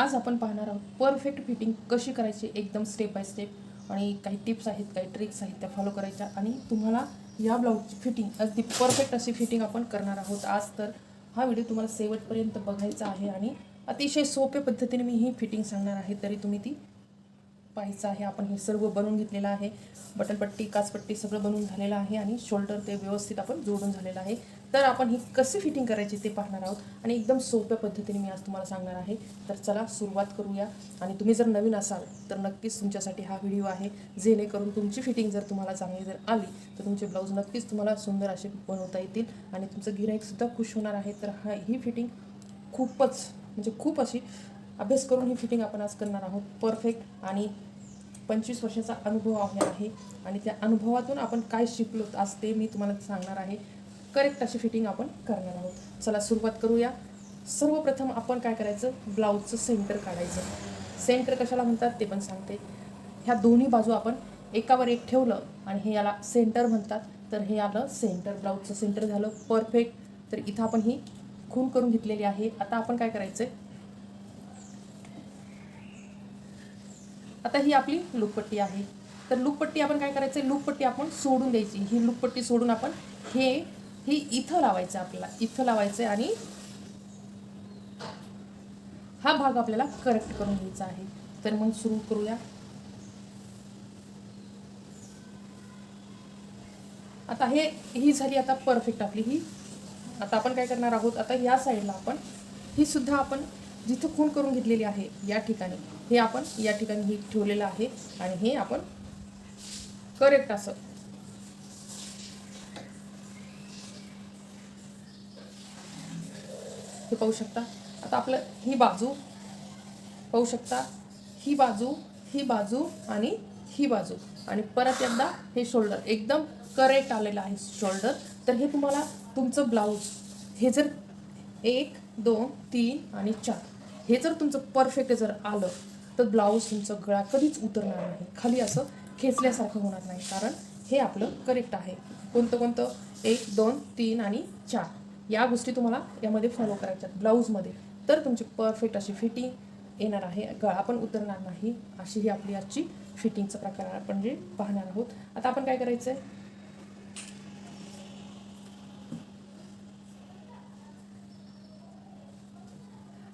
आज आपण पाहणार आहोत परफेक्ट फिटिंग कशी करायची एकदम स्टेप बाय स्टेप आणि काही टिप्स आहेत काही ट्रिक्स आहेत त्या फॉलो करायच्या. आणि तुम्हाला या ब्लाऊजची फिटिंग अगदी परफेक्ट अशी फिटिंग आपण करणार आहोत. आज तर हा व्हिडिओ तुम्हाला शेवटपर्यंत बघायचा आहे. आणि अतिशय सोप्या पद्धतीने मी ही फिटिंग सांगणार आहे. तरी तुम्ही ती पाहायचं आहे. आपण हे सर्व बनवून घेतलेलं आहे. बटनपट्टी काचपट्टी सगळं बनवून झालेलं आहे. आणि शोल्डर ते व्यवस्थित आपण जोडून झालेलं आहे. तर आपण ही कशी फिटिंग करायची ते पाहणार आहोत. आणि एकदम सोप्या पद्धतीने मी आज तुम्हाला सांगणार आहे. तर चला सुरुवात करूया. आणि तुम्ही जर नवीन असाल तर नक्कीच तुमच्यासाठी हा व्हिडिओ आहे. जेणेकरून तुमची फिटिंग जर तुम्हाला चांगली जर आली तर तुमचे ब्लाऊज नक्कीच तुम्हाला सुंदर असे बनवता येतील. आणि तुमचं गिराईकसुद्धा खुश होणार आहे. तर हा ही फिटिंग खूपच म्हणजे खूप अशी अभ्यास करून ही फिटिंग आपण आज करणार आहोत. परफेक्ट आणि पंचवीस वर्षाचा अनुभव आहे. आणि त्या अनुभवातून आपण काय शिकलो आज ते मी तुम्हाला सांगणार आहे. करेक्ट अशी फिटिंग आपण करणार आहोत. चला सुरुवात करूया. सर्वप्रथम आपण काय करायचं? ब्लाऊजचं सेंटर काढायचं. सेंटर कशाला म्हणतात? ते पण सांगते. ह्या दोन्ही बाजू आपण एकावर एक ठेवलं आणि हे याला सेंटर म्हणतात. तर हे आलं सेंटर ब्लाऊजचं सेंटर झालं. परफेक्ट तर इथं आपण ही खून करून घेतलेली आहे. आता आपण काय करायचं आता ही आपली लूकपट्टी आहे. तर लूकपट्टी आपण काय करायचं लूकपट्टी आपण सोडून द्यायची. ही लूकपट्टी सोडून आपण हे हे इथं लावायचं आपल्याला. इथं लावायचं आणि हा भाग आपल्याला करेक्ट करून घ्यायचा आहे. तर मग सुरू करूया. आता हे ही झाली आता परफेक्ट आपली ही. आता आपण काय करणार आहोत? आता या साईडला आपण ही सुद्धा आपण जिथं खून करून घेतलेली आहे या ठिकाणी. हे आपण या ठिकाणी ही ठेवलेलं आहे आणि हे आपण करेक्ट असं हे पाहू शकता. आता आपलं ही बाजू पाहू शकता. ही बाजू ही बाजू आणि ही बाजू. आणि परत एकदा हे शोल्डर एकदम करेक्ट आलेलं आहे शोल्डर तर हे तुम्हाला तुमचं ब्लाऊज हे जर एक दोन तीन आणि चार. हे जर तुमचं परफेक्ट जर आलं तर ब्लाऊज तुमचं गळा कधीच उतरणार नाही. खाली असं खेचल्यासारखं होणार नाही. कारण हे आपलं करेक्ट आहे. कोणतं कोणतं? एक दोन तीन आणि चार. या गोष्टी तुम्हाला यामध्ये फॉलो करायच्यात ब्लाऊजमध्ये तर तुमची परफेक्ट अशी फिटिंग येणार आहे. गळा पण उतरणार नाही. अशी ही आपली आजची फिटिंगचा प्रकार आपण जे पाहणार आहोत. आता आपण काय करायचं आहे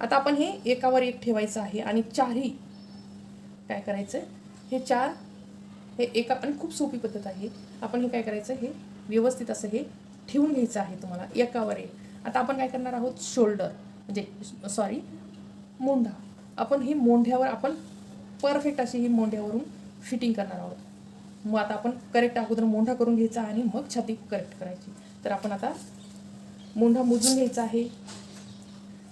आता आपण हे एकावर एक ठेवायचं आहे आणि चारही काय करायचं हे चार हे एका आणि खूप सोपी पद्धत आहे. आपण हे काय करायचं हे व्यवस्थित असं हे ठेवून घ्यायचं आहे तुम्हाला एकावर एक. आता आपण काय करणार आहोत? शोल्डर म्हणजे सॉरी मोंढा. आपण ही मोंढ्यावर आपण परफेक्ट अशी ही मोंढ्यावरून फिटिंग करणार आहोत. मग आता आपण करेक्ट अगोदर मोंढा करून घ्यायचा आणि मग छाती करेक्ट करायची. तर आपण आता मोंढा मोजून घ्यायचा आहे.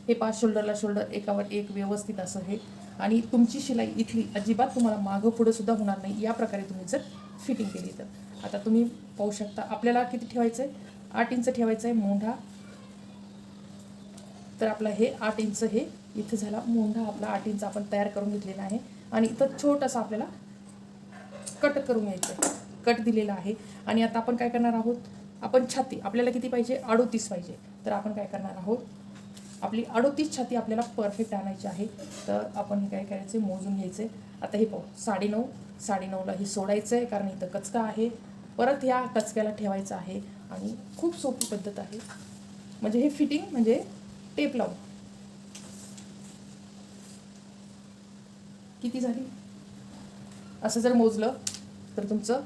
हे पाच शोल्डरला शोल्डर एकावर एक व्यवस्थित असं हे. आणि तुमची शिलाई इथली अजिबात तुम्हाला मागं पुढं सुद्धा होणार नाही. या प्रकारे तुम्ही जर फिटिंग केली तर. आता तुम्ही पाहू शकता आपल्याला किती ठेवायचं आहे आठ इंच ठेवायचं आहे मोंढा. तर आपला हे आठ इंच हे इथं झाला मोंढा. आपला आठ इंच आपण तयार करून घेतलेला आहे. आणि इथं छोटंसं आपल्याला कट करून घ्यायचं आहे. कट दिलेला आहे. आणि आता आपण काय करणार आहोत? आपण छाती आपल्याला किती पाहिजे? अडोतीस पाहिजे. तर आपण काय करणार आहोत? आपली अडोतीस छाती आपल्याला परफेक्ट आणायची आहे. तर आपण हे काय करायचं मोजून घ्यायचं आता हे पाहू. साडेनऊ साडेनऊला हे सोडायचं आहे कारण इथं कचका आहे. परत ह्या कचक्याला ठेवायचं आहे. आणि खूप सोपी पद्धत आहे. म्हणजे हे फिटिंग म्हणजे टेप लावून. किती झाली? असं जर मोजलं तर तुमचं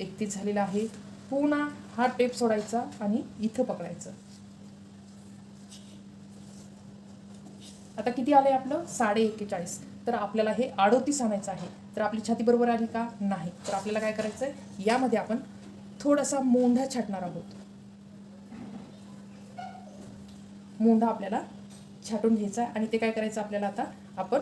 एकतीस झालेलं आहे. पुन्हा हा टेप सोडायचा आणि इथं पकडायचं. आता किती आलंय आपलं? साडे एक्केचाळीस. तर आपल्याला हे अडोतीस आणायचं आहे. तर आपली छाती बरोबर आली का? नाही. तर आपल्याला काय करायचं आहे यामध्ये आपण थोडासा मोंढा छाटणार आहोत. मोंढा आपल्याला छाटून घ्यायचा आणि ते काय करायचं आपल्याला आता आपण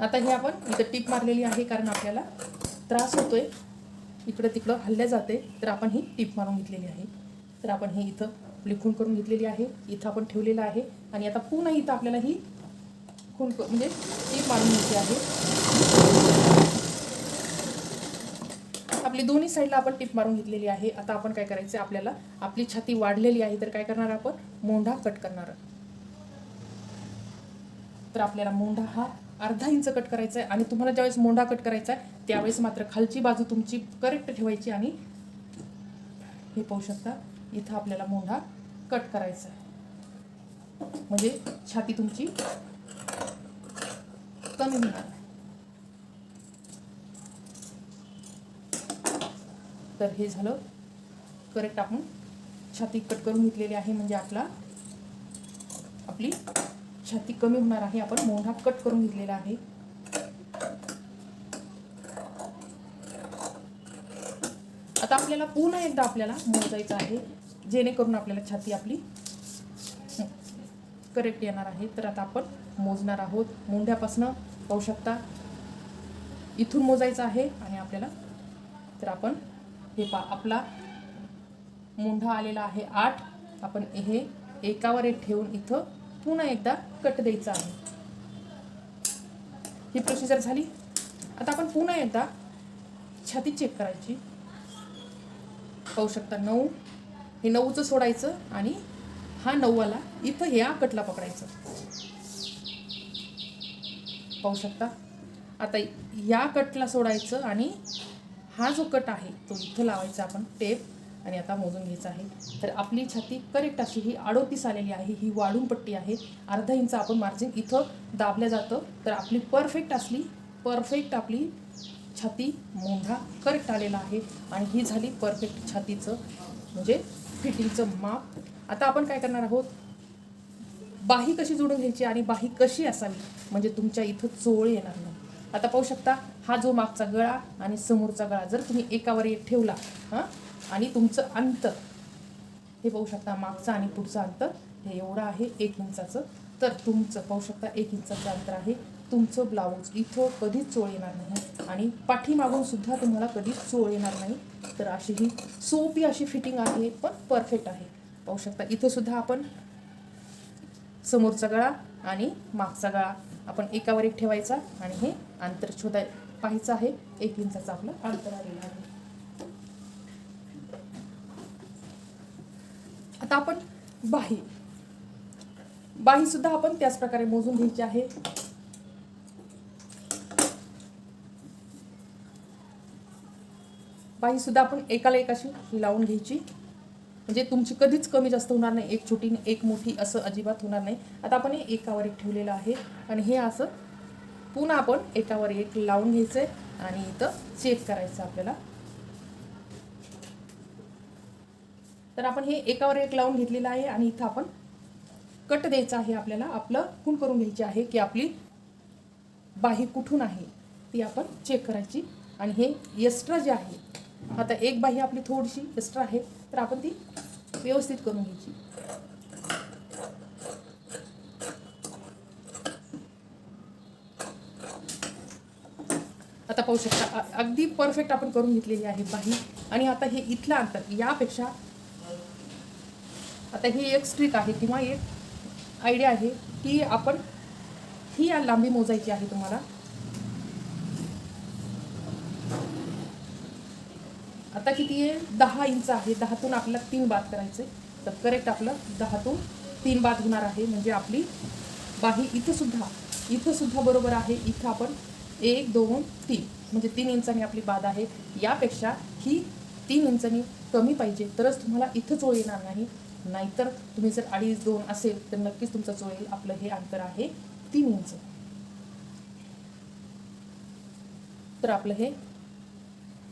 आता हे आपण इथं टीप मारलेली आहे कारण आपल्याला त्रास होतोय. इकडं तिकडं हल्ल्या जाते. तर आपण ही टीप मारून घेतलेली आहे. तर आपण हे इथं लिखून करून घेतलेली आहे. इथं आपण ठेवलेलं आहे. आणि आता पुन्हा इथं आपल्याला ही खून म्हणजे टीप मारून घ्यायची आहे. आपली दोन्ही साईडला आपण टीप मारून घेतलेली आहे. आता आपण काय करायचं आहे? आपल्याला आपली छाती वाढलेली आहे. तर काय करणार आपण? मोंढा कट करणार तर आपल्याला मोंढा हा अर्धा इंच कट करायचा आहे. आणि तुम्हाला ज्यावेळेस मोंढा कट करायचा आहे त्यावेळेस मात्र खालची बाजू तुमची करेक्ट ठेवायची आणि हे पाहू शकता. इथं आपल्याला मोंढा कट करायचा आहे. म्हणजे छाती तुमची कमी होणार तर हे झालं. करेक्ट आपण छाती कट करून घेतलेली आहे म्हणजे आपला आपली छाती कमी होणार आहे. आपण मोंढा कट करून घेतलेला आहे. आता आपल्याला पुन्हा एकदा आपल्याला मोजायचं आहे. जेणेकरून आपल्याला छाती आपली करेक्ट येणार आहे. तर आता आपण मोजणार आहोत. मोंढ्यापासनं पाहू शकता. इथून मोजायचं आहे आणि आपल्याला तर आपण हे पा आपला मोंढा आलेला आहे आठ. आपण हे एकावर एक ठेवून इथं पुन्हा एकदा कट द्यायचा आहे. ही प्रोसिजर झाली. आता आपण पुन्हा एकदा छाती चेक करायची. पाहू शकता. नऊ. हे नऊचं सोडायचं आणि हा नऊवाला इथं ह्या कटला पकडायचं. पाहू शकता? आता या कटला सोडायचं आणि हा जो कट आहे तो इथं लावायचा आपण टेप. आणि आता मोजून घ्यायचा आहे. तर आपली छाती करेक्ट अशी ही अडोतीस आलेली आहे ही वाढून पट्टी आहे. अर्धा इंच आपण मार्जिन इथं दाबल्या जातं. तर आपली परफेक्ट असली परफेक्ट आपली छाती मोंढा करेक्ट आलेला आहे आणि ही झाली परफेक्ट छातीचं म्हणजे फिटिंगचं माप. आता आपण काय करणार आहोत? बाही कशी जोडून घ्यायची आणि बाही कशी असावी? म्हणजे तुमच्या इथं चोळ येणार नाही. आता पाहू शकता हा जो मागचा गळा आणि समोरचा गळा जर तुम्ही एकावर एक ठेवला हां आणि तुमचं अंतर हे पाहू शकता मागचं आणि पुढचं अंतर हे एवढं आहे एक इंचाचं. तर तुमचं पाहू शकता एक इंचाचं अंतर आहे. तुमचं ब्लाऊज इथं कधीच चोळ येणार नाही. आणि पाठीमागून सुद्धा तुम्हाला कधीच चोळ येणार नाही. तर अशी ही सोपी अशी फिटिंग आहे पण परफेक्ट आहे. पाहू शकता इथं सुद्धा आपण समोरचा गळा आणि मागचा गळा आपण एकावर एक ठेवायचा आणि हे अंतर शोधाय पाहायचं आहे. एक इंचाचं आपलं अंतर आलेलं आहे. आता आपण बाही. बाही सुद्धा आपण त्याच प्रकारे मोजून घ्यायची आहे. बाहीसुद्धा आपण एकाला एक अशी लावून घ्यायची. म्हणजे तुमची कधीच कमी जास्त होणार नाही एक छोटी एक मोठी असं अजिबात होणार नाही. आता आपण हे एकावर एक ठेवलेलं आहे आणि हे असं पुन्हा आपण एकावर एक लावून घ्यायचंय आणि इथं चेक करायचं आपल्याला. तर आपण हे एकावर एक लावून घेतलेलं आहे आणि इथं आपण कट द्यायचं आहे आपल्याला. आपलं खून करून घ्यायची आहे की आपली बाही कुठून आहे ती आपण चेक करायची. आणि हे एक्स्ट्रा जे आहे आता एक बाही आपली थोडीशी एक्स्ट्रा आहे तर आपण ती व्यवस्थित करून घ्यायची. आता पाहू शकता अगदी परफेक्ट आपण करून घेतलेली आहे बाही. आणि आता हे इथलं अंतर यापेक्षा आता ही एक स्ट्रिक आहे किंवा एक आयडिया आहे की आपण ही या लांबी मोजायची आहे तुम्हाला. आता किती आहे? दहा इंच आहे. दहातून आपल्याला तीन बाद करायचे. तर करेक्ट आपलं दहातून तीन बाद होणार आहे. म्हणजे आपली बाही इथंसुद्धा इथंसुद्धा बरोबर आहे. इथं आपण एक दोन तीन. म्हणजे तीन इंचांनी आपली बाद आहे. यापेक्षा ही तीन इंचांनी कमी पाहिजे. तरच तुम्हाला इथं चोळ येणार नाही. नाहीतर तुम्ही जर अडीच दोन असेल तर नक्कीच तुमचा चोळ येईल. आपलं हे अंतर आहे तीन इंच. तर आपलं हे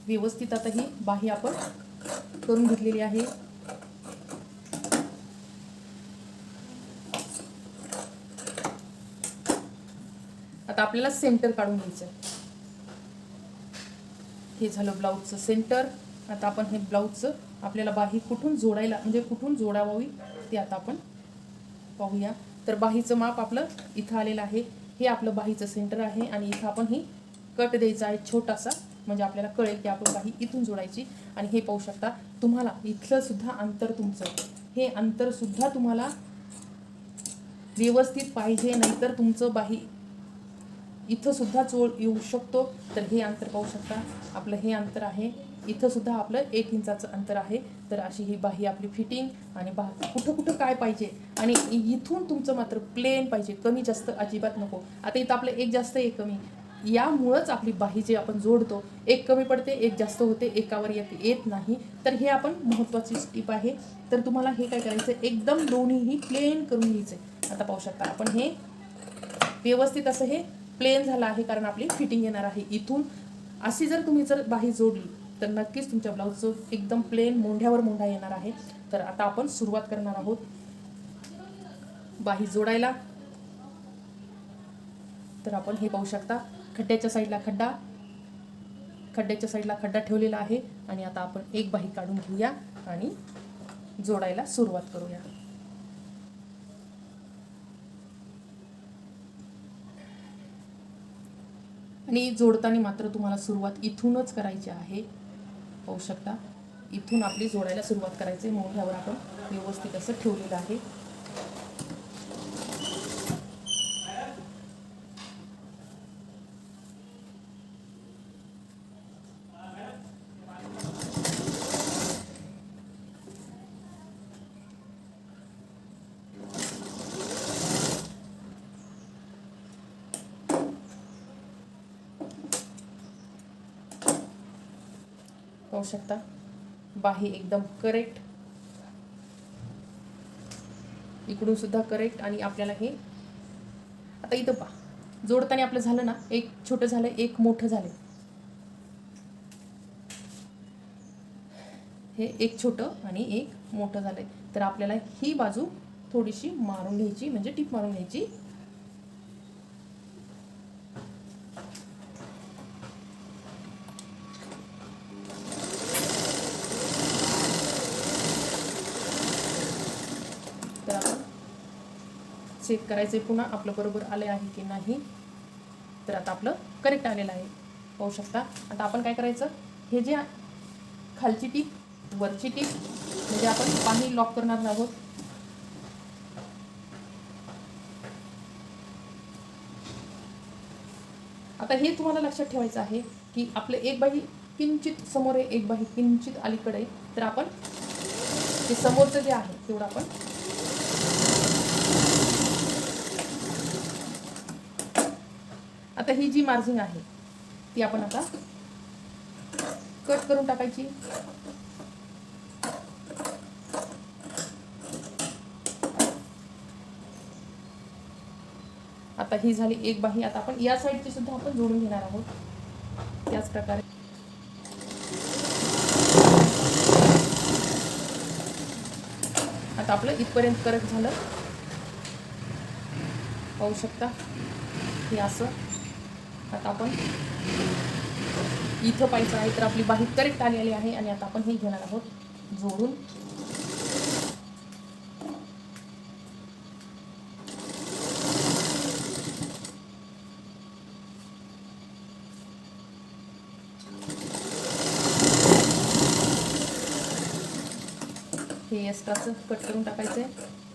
व्यवस्थित आता ही बाही आपण करून घेतलेली आहे. आता आपल्याला सेंटर काढून घ्यायचं आहे. हे झालं ब्लाऊजचं सेंटर आता आपण हे ब्लाऊजचं आपल्याला बाही कुठून जोडायला म्हणजे कुठून जोडावावी ते आता आपण पाहूया. तर बाहीचं माप आपलं इथं आलेलं आहे. हे आपलं बाहीचं सेंटर आहे आणि इथं आपण ही कट द्यायचा आहे छोटासा. म्हणजे आपल्याला कळेल की आपण काही इथून जोडायची आणि हे पाहू शकता तुम्हाला इथलं सुद्धा अंतर तुमचं. हे अंतर सुद्धा तुम्हाला व्यवस्थित पाहिजे नाहीतर तुमचं बाही इथं सुद्धा चोळ येऊ शकतो. तर हे अंतर पाहू शकता. आपलं हे अंतर आहे. इथं सुद्धा आपलं एक इंचाचं अंतर आहे. तर अशी ही बाही आपली फिटिंग आणि बा कुठं कुठं काय पाहिजे? आणि इथून तुमचं मात्र प्लेन पाहिजे. कमी जास्त अजिबात नको. आता इथं आपलं एक जास्त एक कमी. यामुळंच आपली बाही जे आपण जोडतो एक कमी पडते एक जास्त होते एकावर एक येत नाही. तर हे आपण महत्त्वाची टिप आहे. तर तुम्हाला हे काय करायचं एकदम दोन्हीही प्लेन करून घ्यायचं आता पाहू शकता आपण हे. व्यवस्थित असं हे प्लेन झालं आहे कारण आपली फिटिंग येणार आहे इथून. अशी जर तुम्ही जर बाही जोडली तर नक्कीच तुमच्या ब्लाऊजचं एकदम प्लेन मोंढ्यावर मोंढा येणार आहे. तर आता आपण सुरुवात करणार आहोत. बाही जोडायला. तर आपण हे पाहू शकता. खड्ड्याच्या साईडला खड्डा खड्ड्याच्या साईडला खड्डा ठेवलेला आहे आणि आता आपण एक बाही काढून घेऊया आणि जोडायला सुरुवात करूया. आणि जोडताना मात्र तुम्हाला सुरुवात इथूनच करायची आहे. पाहू शकता इथून आपली जोडायला सुरुवात करायची मोठ्यावर आपण व्यवस्थित असं ठेवलेलं आहे. पाहू शकता. बाही एकदम करेक्ट इकडून सुद्धा करेक्ट आणि आपल्याला हे आता इथं पहा. जोडताना आपलं झालं ना एक छोटं झालं एक मोठं झालं. हे एक छोटं आणि एक मोठं झालंय. तर आपल्याला ही बाजू थोडीशी मारून घ्यायची म्हणजे टीप मारून घ्यायची. चेक करायचे पुन्हा आपलं बरोबर आले आहे की नाही तर आता आपलं करेक्ट आलेलं आहे. पाहू शकता. आता आपण काय करायचं? हे जे खालची टीप वरची टीप म्हणजे आपण पाणी लॉक करणार आहोत. आता हे तुम्हाला लक्षात ठेवायचं आहे की आपलं एक बाही किंचित समोर आहे एक बाही किंचित अलीकडे तर आपण ते समोरचं जे आहे तेवढं आपण आता ही जी मार्जिन आहे ती आपण आता कट करून टाकायची. आता ही झाली एक बाही. आता आपण या साईडची सुद्धा आपण जोडून घेणार आहोत. त्याच प्रकारे. आता आपलं इथपर्यंत करत झालं. पाहू शकता. हे असं. आता आपण इथं पाहिजे आहे तर आपली बाही करेक्ट आलेली आहे आणि आता आपण हे घेणार आहोत जोडून. हे एक्स्ट्राचं कट करून टाकायचं आहे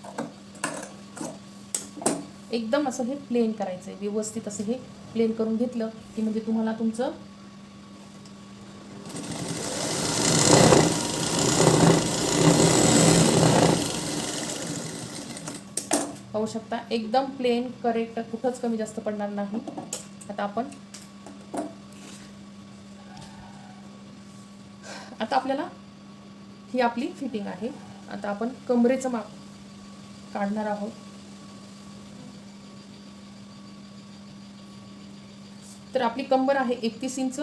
एकदम असं हे प्लेन करायचं आहे व्यवस्थित असं हे प्लेन करून घेतलं की म्हणजे तुम्हाला तुमचं पाहू शकता एकदम प्लेन करेक्ट कुठंच कमी जास्त पडणार नाही. आता आपण आता आपल्याला ही आपली फिटिंग आहे. आता आपण कमरेचं माप काढणार आहोत. तर आपली कंबर आहे एकतीस इंच.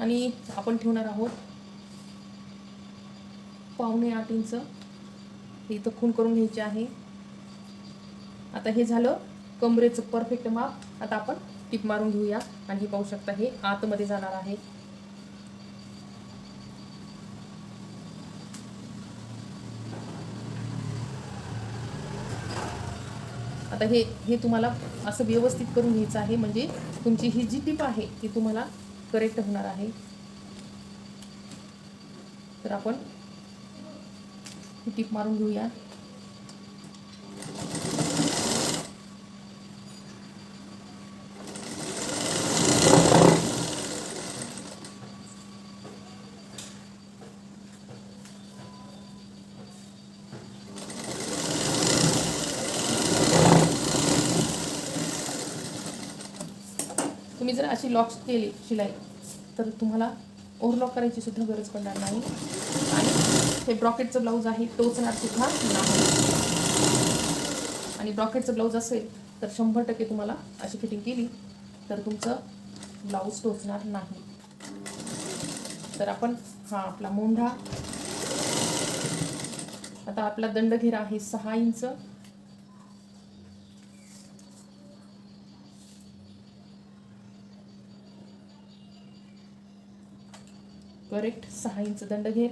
आणि आपण ठेवणार आहोत पावणे आठ इंच. हे इथं खून करून घ्यायचे आहे. आता हे झालं कमरेचं परफेक्ट माप आता आपण टिप मारून घेऊया. आणि हे पाहू शकता हे आतमध्ये जाणार आहे. आता हे हे तुम्हाला असं व्यवस्थित करून घ्यायचं आहे म्हणजे तुमची ही जी टीप आहे ती तुम्हाला करेक्ट होणार आहे. तर आपण ही टीप मारून घेऊया. तुम्ही जर अशी लॉक्स केली शिलाई तर तुम्हाला ओव्हरलॉक करायची सुद्धा गरज पडणार नाही. आणि हे ब्रॉकेटचं ब्लाऊज आहे टोचणार सुद्धा नाही. आणि ब्रॉकेटचं ब्लाऊज असेल तर शंभर टक्के तुम्हाला अशी फिटिंग केली तर तुमचं ब्लाऊज टोचणार नाही. तर आपण हा आपला मोंढा. आता आपला दंडघेरा आहे सहा इंच. करेक्ट सहा इंच दंड दंडघेर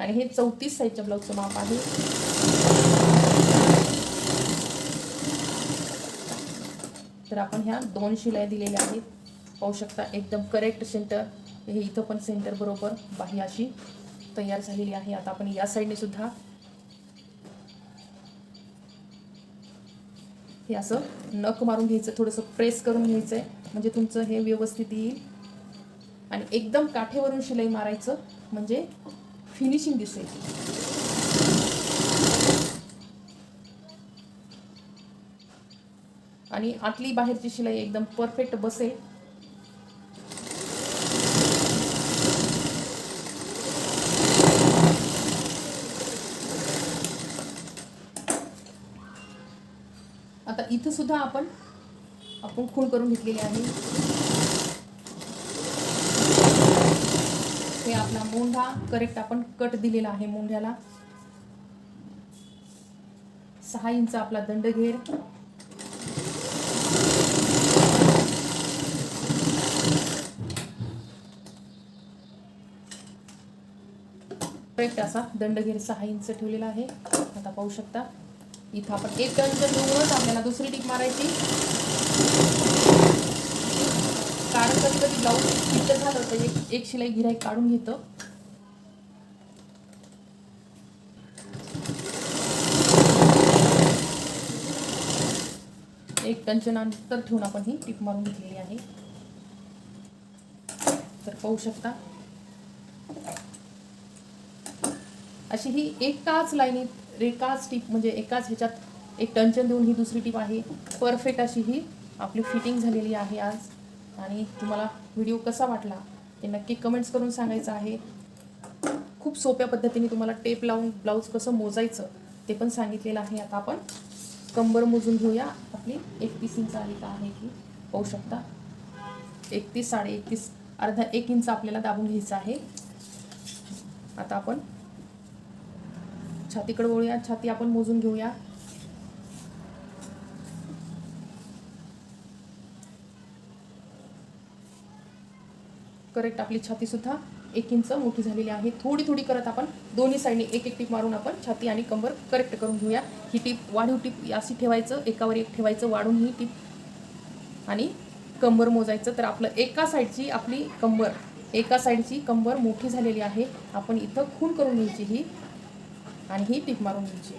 आणि हे चौतीस साईजच्या ब्लाऊजचं माप आहे. तर आपण ह्या दोन शिलाई दिलेल्या आहेत. पाहू शकता एकदम करेक्ट सेंटर हे इथं पण सेंटर बरोबर बाही अशी तयार झालेली आहे. आता आपण या साईडने सुद्धा हे असं नख मारून घ्यायचं थोडंसं प्रेस करून घ्यायचं आहे म्हणजे तुमचं हे व्यवस्थित येईल. आणि एकदम काठेवरून शिलाई मारायचं म्हणजे फिनिशिंग दिसेल. आणि आतली बाहेरची शिलाई एकदम परफेक्ट बसेल. इथं सुद्धा आपण आपण खूण करून घेतलेली आहे. हे आपला मोंढा करेक्ट आपण कट दिलेला आहे मोंढ्याला. सहा इंच आपला दंडघेर. करेक्ट असा दंडघेर सहा इंच ठेवलेला आहे. आता पाहू शकता. इथं आपण एक टनचं देऊनच आपल्याला दुसरी टीक मारायची. कारण कधी कधी ब्लाऊज फिट झालं तर एक एक शिलाई गिराई काढून घेतं. एक टनच्या नंतर ठेवून आपण ही टीप मारून घेतलेली आहे. तर पाहू शकता. अशी ही एकाच लाईनीत एकाच टीप म्हणजे एकाच ह्याच्यात एक टंचन देऊन ही दुसरी टीप आहे. परफेक्ट अशी ही आपली फिटिंग झालेली आहे आज. आणि तुम्हाला व्हिडिओ कसा वाटला ते नक्की कमेंट्स करून सांगायचं आहे. खूप सोप्या पद्धतीने तुम्हाला टेप लावून ब्लाऊज कसं मोजायचं ते पण सांगितलेलं आहे. आता आपण कंबर मोजून घेऊया. आपली एकतीस इंच आली का आहे की पाहू शकता. एकतीस साडे एकतीस अर्धा एक इंच आपल्याला दाबून घ्यायचं आहे. आता आपण छातीकडे वळूया छाती आपण मोजून घेऊया. करेक्ट आपली छाती सुद्धा एक इंच मोठी झालेली आहे. थोडी थोडी करत आपण दोन्ही साईडने एक एक टीप मारून आपण छाती आणि कंबर करेक्ट करून घेऊया. ही टीप वाढीव टीप अशी ठेवायचं एकावर एक ठेवायचं वाढून ही टीप आणि कंबर मोजायचं. तर आपलं एका साईडची आपली कंबर एका साईडची कंबर मोठी झालेली आहे. आपण इथं खून करून घ्यायची ही. आणि ही टीप मारून घ्यायची.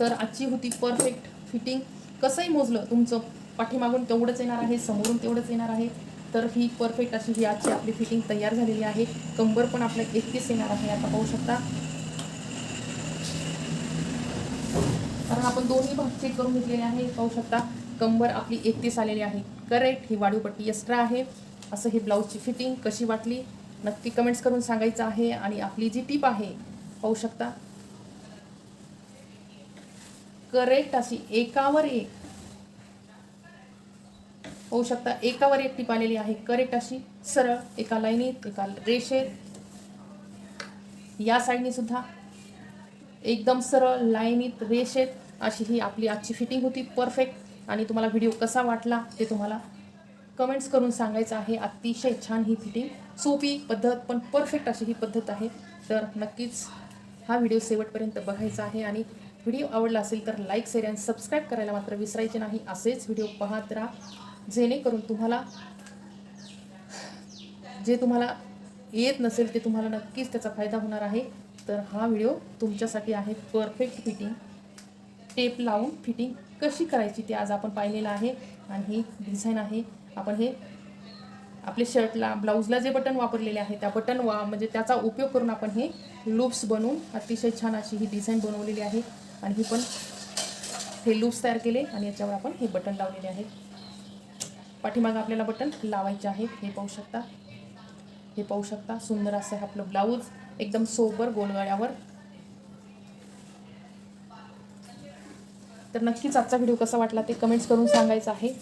तर आजची होती परफेक्ट फिटिंग कसंही मोजलं तुमचं पाठीमागून तेवढंच येणार आहे समोरून तेवढंच येणार आहे. तर ही परफेक्ट अशी ही आजची आपली फिटिंग तयार झालेली आहे. कंबर पण आपल्या एकतीस येणार आहे आता पाहू शकता. आपण दोन्ही भाग चेक करून घेतलेले आहे. पाहू शकता कंबर आपली एकतीस आलेली आहे. करेक्ट ही वाढीवपट्टी एक्स्ट्रा आहे. असं हे ब्लाऊजची फिटिंग कशी वाटली? नक्की कमेंट्स करून सांगायचं आहे. आणि आपली जी टीप आहे पाहू शकता. करेक्ट अशी एकावर एक. होऊ शकता एकावर एक टीप आलेली आहे. करेक्ट अशी सरळ एका लाईनीत एका रेषेत. या साईडने सुद्धा एकदम सरळ लाईनीत रेषेत. अशी ही आपली आजची फिटिंग होती परफेक्ट. आणि तुम्हाला व्हिडिओ कसा वाटला ते तुम्हाला कमेंट्स करून सांगायचं आहे. अतिशय छान ही फिटिंग. सोपी पद्धत पण परफेक्ट अशी ही पद्धत आहे. तर नक्कीच हा व्हिडिओ शेवटपर्यंत बघायचा आहे. आणि व्हिडिओ आवडला असेल तर लाईक शेअर आणि सबस्क्राईब करायला मात्र विसरायचे नाही. असेच व्हिडिओ पाहत राहा. जेणेकरून तुम्हाला जे तुम्हाला येत नसेल ते तुम्हाला नक्कीच त्याचा फायदा होणार आहे. तर हा व्हिडिओ तुमच्यासाठी आहे. परफेक्ट फिटिंग टेप लावून फिटिंग कशी करायची ते आज आपण पाहिलेलं आहे. आणि ही डिझाईन आहे. आपण हे आपले शर्टला ब्लाऊजला जे बटन वापरलेले आहे त्या बटन वा म्हणजे त्याचा उपयोग करून आपण हे लूप्स बनवून अतिशय छान अशी ही डिझाईन बनवलेली आहे. आणि ही पण हे लूप्स तयार केले आणि याच्यावर आपण हे बटन लावलेले आहे. पाठीमागं आपल्याला बटन लावायचे आहे. हे पाहू शकता. हे पाहू शकता. सुंदर असं आहे आपलं ब्लाऊज एकदम सोबर गोलगाड्यावर तर नक्कीच आजचा व्हिडिओ कसा वाटला ते कमेंट्स करून सांगायचं आहे.